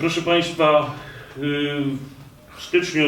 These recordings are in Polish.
Proszę Państwa, w styczniu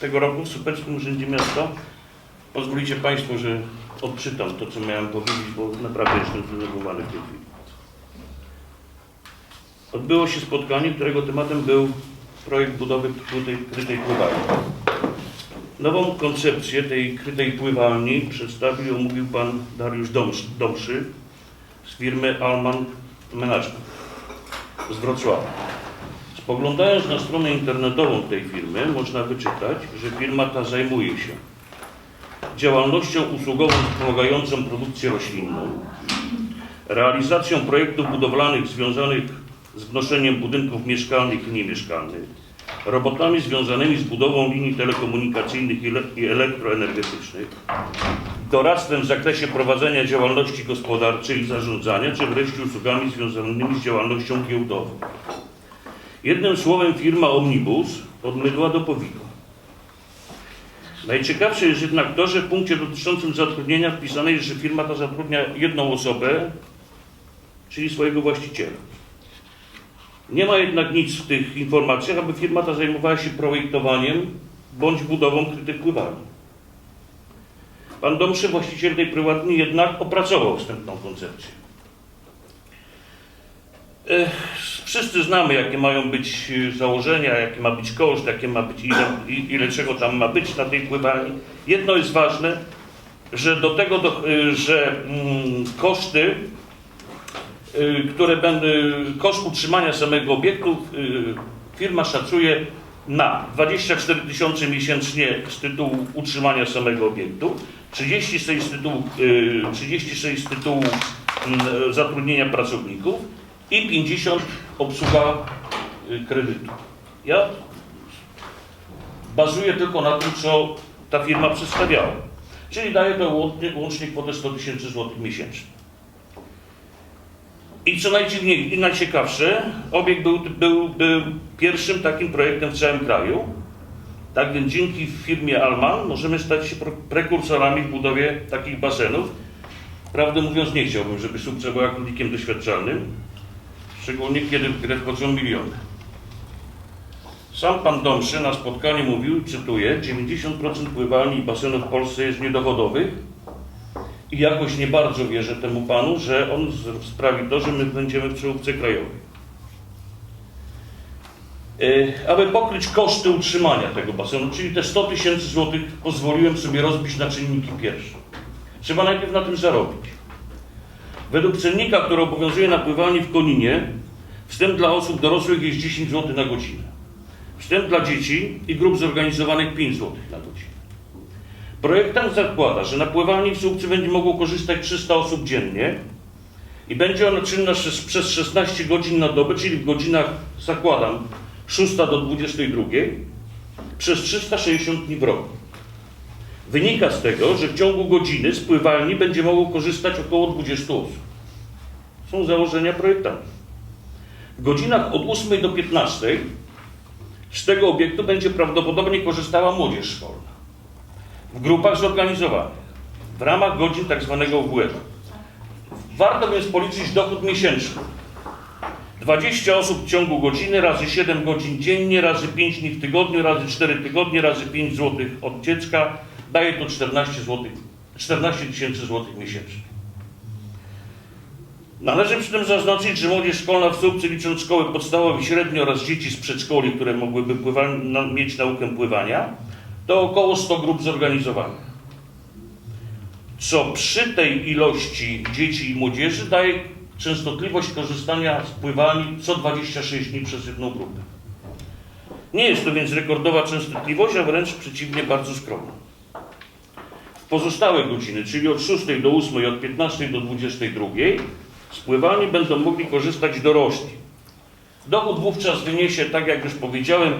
tego roku w Superskim Urzędzie Miasta pozwolicie Państwo, że odczytam to, co miałem powiedzieć, bo naprawdę jestem zdenerwowany w tej chwili. Odbyło się spotkanie, którego tematem był projekt budowy krytej, krytej pływalni. Nową koncepcję tej krytej pływalni przedstawił i omówił Pan Dariusz Domsz- Domszy z firmy Alman Management z Wrocławia. Spoglądając na stronę internetową tej firmy, można wyczytać, że firma ta zajmuje się działalnością usługową wspomagającą produkcję roślinną, realizacją projektów budowlanych związanych z wnoszeniem budynków mieszkalnych i niemieszkalnych, robotami związanymi z budową linii telekomunikacyjnych i, le- i elektroenergetycznych, doradztwem w zakresie prowadzenia działalności gospodarczej i zarządzania, czy wreszcie usługami związanymi z działalnością giełdową. Jednym słowem firma Omnibus od mydła do powika. Najciekawsze jest jednak to, że w punkcie dotyczącym zatrudnienia wpisane jest, że firma ta zatrudnia jedną osobę, czyli swojego właściciela. Nie ma jednak nic w tych informacjach, aby firma ta zajmowała się projektowaniem bądź budową pływalni. Pan Domszy, właściciel tej prywatnej, jednak opracował wstępną koncepcję. Wszyscy znamy, jakie mają być y, założenia, jaki ma być koszt, jakie ma być, ile, ile czego tam ma być na tej pływalni. Jedno jest ważne, że do tego, do, y, że mm, koszty, y, które będą, koszt utrzymania samego obiektu firma szacuje na 24 tysiące miesięcznie z tytułu utrzymania samego obiektu, 36 z tytułu, y, 36 z tytułu mm, zatrudnienia pracowników i 50 obsługa y, kredytu. Ja bazuję tylko na tym, co ta firma przedstawiała. Czyli daje to łącznie, łącznie kwotę 100 tysięcy złotych miesięcznie. I co najdziwniej, i najciekawsze, obiekt był, był, był pierwszym takim projektem w całym kraju. Tak więc dzięki firmie Alman możemy stać się prekursorami w budowie takich basenów. Prawdę mówiąc, nie chciałbym, żeby Subca była królikiem doświadczalnym, szczególnie kiedy w grę wchodzą miliony. Sam pan Domszy na spotkaniu mówił, cytuję, 90% pływalni i basenów w Polsce jest niedochodowych i jakoś nie bardzo wierzę temu panu, że on sprawi to, że my będziemy w czołówce krajowej. E, Aby pokryć koszty utrzymania tego basenu, czyli te 100 tysięcy złotych, pozwoliłem sobie rozbić na czynniki pierwsze. Trzeba najpierw na tym zarobić. Według cennika, który obowiązuje na pływalni w Koninie, wstęp dla osób dorosłych jest 10 zł na godzinę. Wstęp dla dzieci i grup zorganizowanych 5 zł na godzinę. Projektant zakłada, że na pływalni w Słupcy będzie mogło korzystać 300 osób dziennie i będzie ona czynna przez 16 godzin na dobę, czyli w godzinach, zakładam, 6 do 22, przez 360 dni w roku. Wynika z tego, że w ciągu godziny z pływalni będzie mogło korzystać około 20 osób. Są założenia projektantów. W godzinach od 8 do 15 z tego obiektu będzie prawdopodobnie korzystała młodzież szkolna. W grupach zorganizowanych, w ramach godzin tak zwanego WF. Warto więc policzyć dochód miesięczny. 20 osób w ciągu godziny, razy 7 godzin dziennie, razy 5 dni w tygodniu, razy 4 tygodnie, razy 5 zł od dziecka, daje to 14 zł, 14 tysięcy złotych miesięcznie. Należy przy tym zaznaczyć, że młodzież szkolna w Słupcy, licząc szkoły podstawowe i średnie oraz dzieci z przedszkoli, które mogłyby pływa, mieć naukę pływania, to około 100 grup zorganizowanych. Co przy tej ilości dzieci i młodzieży daje częstotliwość korzystania z pływalni co 26 dni przez jedną grupę. Nie jest to więc rekordowa częstotliwość, a wręcz przeciwnie bardzo skromna. W pozostałe godziny, czyli od 6 do 8 i od 15 do 22 z pływalni będą mogli korzystać dorośli. Dochód wówczas wyniesie, tak jak już powiedziałem,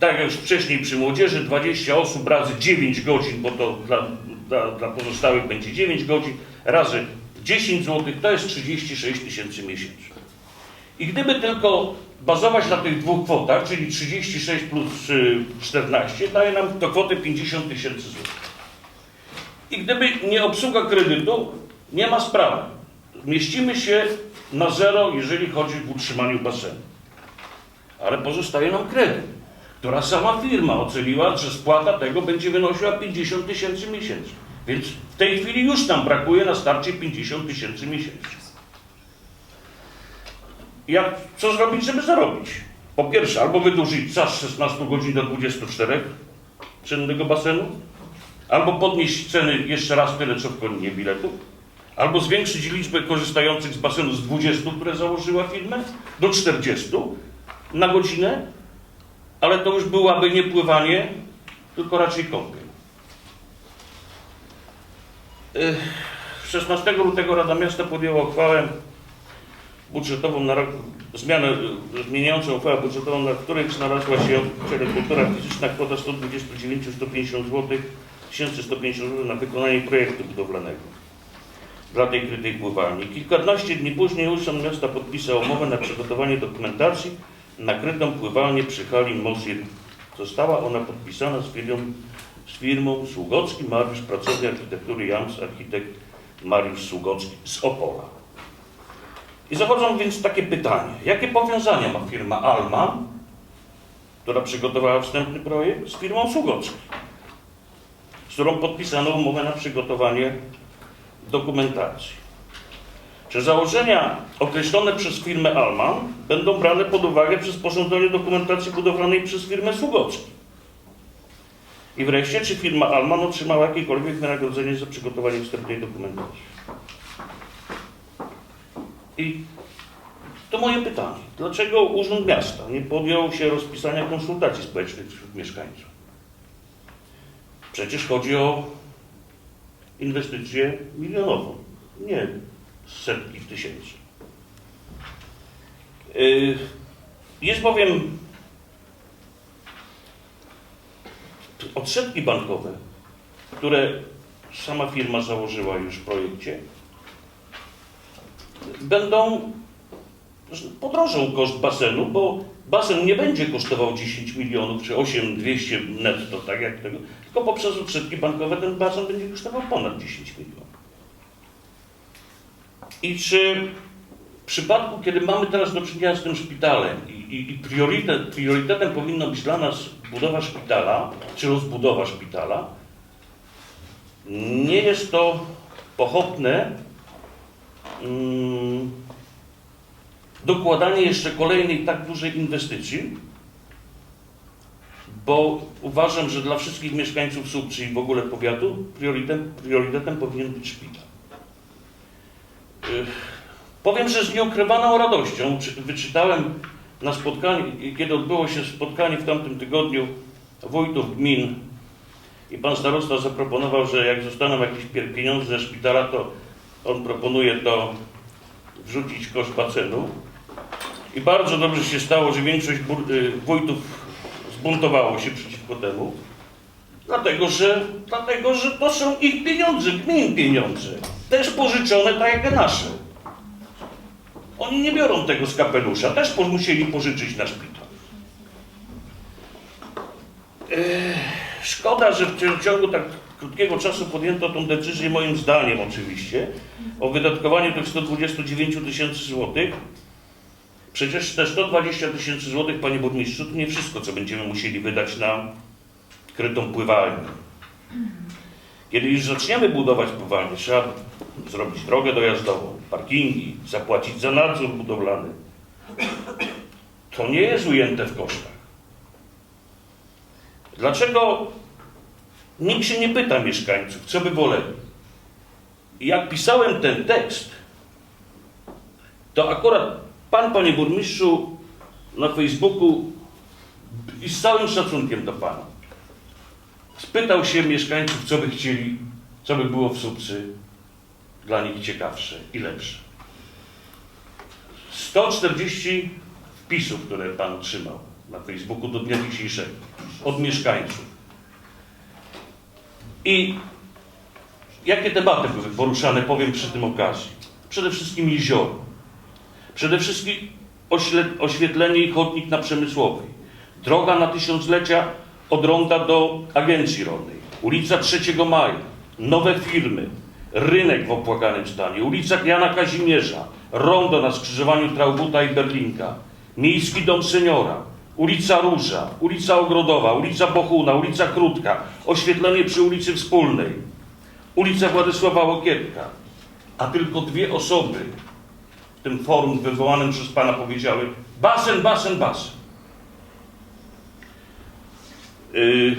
tak jak już wcześniej przy młodzieży, 20 osób razy 9 godzin, bo to dla, dla, dla pozostałych będzie 9 godzin, razy 10 zł, to jest 36 tysięcy miesięcznie. I gdyby tylko bazować na tych dwóch kwotach, czyli 36 plus y, 14, daje nam to kwotę 50 tysięcy złotych. I gdyby nie obsługa kredytu, nie ma sprawy. Mieścimy się na zero, jeżeli chodzi w utrzymaniu basenu. ale pozostaje nam kredyt, która sama firma oceniła, że spłata tego będzie wynosiła 50 tysięcy miesięcznie. Więc w tej chwili już nam brakuje na starcie 50 tysięcy miesięcznie. Jak, co zrobić, żeby zarobić? Po pierwsze, albo wydłużyć czas z 16 godzin do 24 czynnego basenu, albo podnieść ceny jeszcze raz tyle, co w koninie biletów, albo zwiększyć liczbę korzystających z basenu z 20, które założyła firma, do 40 na godzinę, ale to już byłaby nie pływanie, tylko raczej kąpiel. Ech, 16 lutego Rada Miasta podjęła uchwałę budżetową na rok, zmianę, y, zmieniającą uchwałę budżetową, na której znalazła się kultura fizyczna kwota 129 150 zł, 1150 zł na wykonanie projektu budowlanego dla tej krytej pływalni. Kilkanaście dni później Urząd Miasta podpisał umowę na przygotowanie dokumentacji na krytą pływalnię przy hali Mosir. Została ona podpisana z firmą, z firmą Sługocki Mariusz, pracownia architektury Jams, architekt Mariusz Sługocki z Opola. I zachodzą więc takie pytanie, jakie powiązania ma firma Alma, która przygotowała wstępny projekt, z firmą Sługocki, z którą podpisano umowę na przygotowanie dokumentacji. Czy założenia określone przez firmę Alman będą brane pod uwagę przy sporządzeniu dokumentacji budowlanej przez firmę Sługocki? I wreszcie, czy firma Alman otrzymała jakiekolwiek wynagrodzenie za przygotowanie wstępnej dokumentacji? I to moje pytanie. Dlaczego Urząd Miasta nie podjął się rozpisania konsultacji społecznych wśród mieszkańców? Przecież chodzi o inwestycję milionową, nie setki tysięcy. Yy, Jest bowiem odsetki bankowe, które sama firma założyła już w projekcie, będą podrożą koszt basenu, bo basen nie będzie kosztował 10 milionów czy 8 200 netto, tak jak tego, tylko poprzez odsetki bankowe ten basen będzie kosztował ponad 10 milionów. I czy w przypadku, kiedy mamy teraz do czynienia z tym szpitalem i, i, i priorytet, priorytetem powinno być dla nas budowa szpitala, czy rozbudowa szpitala, nie jest to pochopne mm, dokładanie jeszcze kolejnej tak dużej inwestycji, bo uważam, że dla wszystkich mieszkańców Subczy i w ogóle powiatu priorytetem, priorytetem powinien być szpital. Powiem, że z nieukrywaną radością czy- wyczytałem na spotkaniu, kiedy odbyło się spotkanie w tamtym tygodniu wójtów gmin i pan starosta zaproponował, że jak zostaną jakieś pieniądze ze szpitala, to on proponuje to wrzucić w koszt basenu. I bardzo dobrze się stało, że większość y, wójtów zbuntowało się przeciwko temu. Dlatego że, dlatego, że to są ich pieniądze, gmin pieniądze. Też pożyczone tak jak nasze. Oni nie biorą tego z kapelusza, też musieli pożyczyć na szpital. Szkoda, że w ciągu tak krótkiego czasu podjęto tą decyzję, moim zdaniem oczywiście, o wydatkowaniu tych 129 tysięcy złotych. Przecież te 120 tysięcy złotych, panie burmistrzu, to nie wszystko, co będziemy musieli wydać na krytą pływalnię. Kiedy już zaczniemy budować pływalnię, trzeba zrobić drogę dojazdową, parkingi, zapłacić za nadzór budowlany. To nie jest ujęte w kosztach. Dlaczego nikt się nie pyta mieszkańców, co by woleli? Jak pisałem ten tekst, to akurat pan, panie burmistrzu, na Facebooku i z całym szacunkiem do pana, spytał się mieszkańców, co by chcieli, co by było w Subcy dla nich ciekawsze i lepsze. 140 wpisów, które pan trzymał na Facebooku do dnia dzisiejszego od mieszkańców. I jakie tematy były poruszane, powiem przy tym okazji. Przede wszystkim jezioro. Przede wszystkim oświetlenie i chodnik na Przemysłowej. Droga na tysiąclecia od ronda do Agencji Rolnej. Ulica 3 Maja. Nowe firmy. Rynek w opłakanym stanie. Ulica Jana Kazimierza. Rondo na skrzyżowaniu Traubuta i Berlinka. Miejski Dom Seniora, ulica Róża, ulica Ogrodowa, ulica Bohuna, ulica Krótka, oświetlenie przy ulicy Wspólnej, ulica Władysława Łokietka, a tylko dwie osoby w tym forum wywołanym przez Pana powiedziały basen, basen, basen. Yy,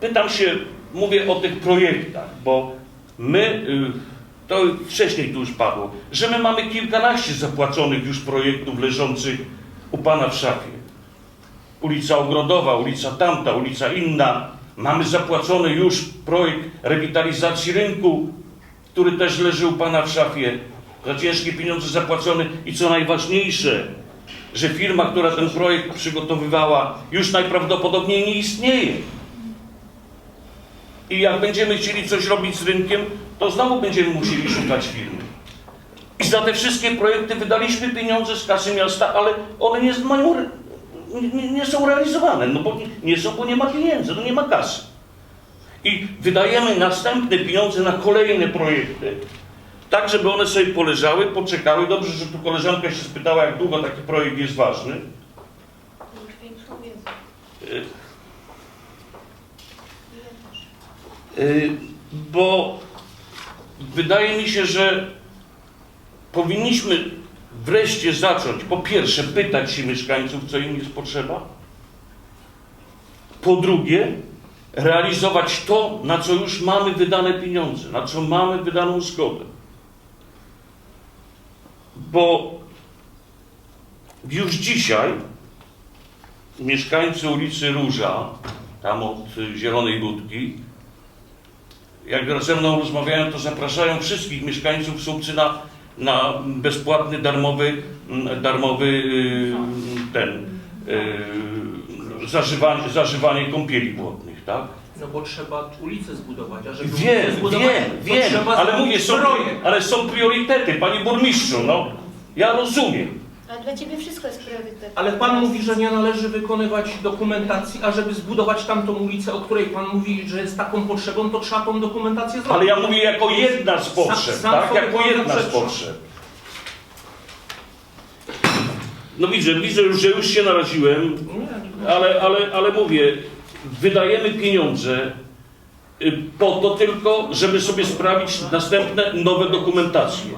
Pytam się, mówię o tych projektach, bo my, y, to wcześniej tu już padło, że my mamy kilkanaście zapłaconych już projektów leżących u Pana w szafie. Ulica Ogrodowa, ulica tamta, ulica inna. Mamy zapłacony już projekt rewitalizacji rynku, który też leży u Pana w szafie. Za ciężkie pieniądze zapłacony i co najważniejsze, że firma, która ten projekt przygotowywała, już najprawdopodobniej nie istnieje. I jak będziemy chcieli coś robić z rynkiem, to znowu będziemy musieli szukać firmy. I za te wszystkie projekty wydaliśmy pieniądze z kasy miasta, ale one nie, mają, nie, nie są realizowane, no bo nie są, bo nie ma pieniędzy, no nie ma kasy. I wydajemy następne pieniądze na kolejne projekty, tak żeby one sobie poleżały, poczekały. Dobrze, że tu koleżanka się spytała, jak długo taki projekt jest ważny. Y, bo wydaje mi się, że powinniśmy wreszcie zacząć, po pierwsze, pytać się mieszkańców, co im jest potrzeba. Po drugie, realizować to, na co już mamy wydane pieniądze, na co mamy wydaną zgodę. Bo już dzisiaj mieszkańcy ulicy Róża, tam od Zielonej Budki, jak ze mną rozmawiają, to zapraszają wszystkich mieszkańców Słupcy na, na bezpłatny, darmowy, mm, darmowy y, ten, y, zażywanie, zażywanie kąpieli błotnych, tak? No bo trzeba ulicę zbudować, a żeby Wiem, ulicę zbudować, wiem, to wiem, trzeba ale zrobić mówię, są, projekt. ale są priorytety, panie burmistrzu, no. Ja rozumiem. Ale dla Ciebie wszystko jest priorytetem. Ale pan mówi, że nie należy wykonywać dokumentacji, a żeby zbudować tamtą ulicę, o której pan mówi, że jest taką potrzebą, to trzeba tą dokumentację zrobić. Ale ja mówię jako jedna z potrzeb, sam tak? sobie Jako pan jedna z zaprzecza. potrzeb. No widzę, widzę już, że już się naraziłem, nie. ale, ale, ale mówię, wydajemy pieniądze y, po to tylko, żeby sobie sprawić następne nowe dokumentacje.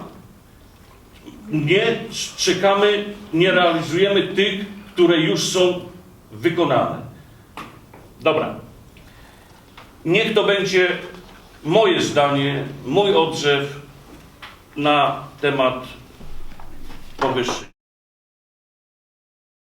Nie czekamy, nie realizujemy tych, które już są wykonane. Dobra. Niech to będzie moje zdanie, mój odzew na temat powyższy.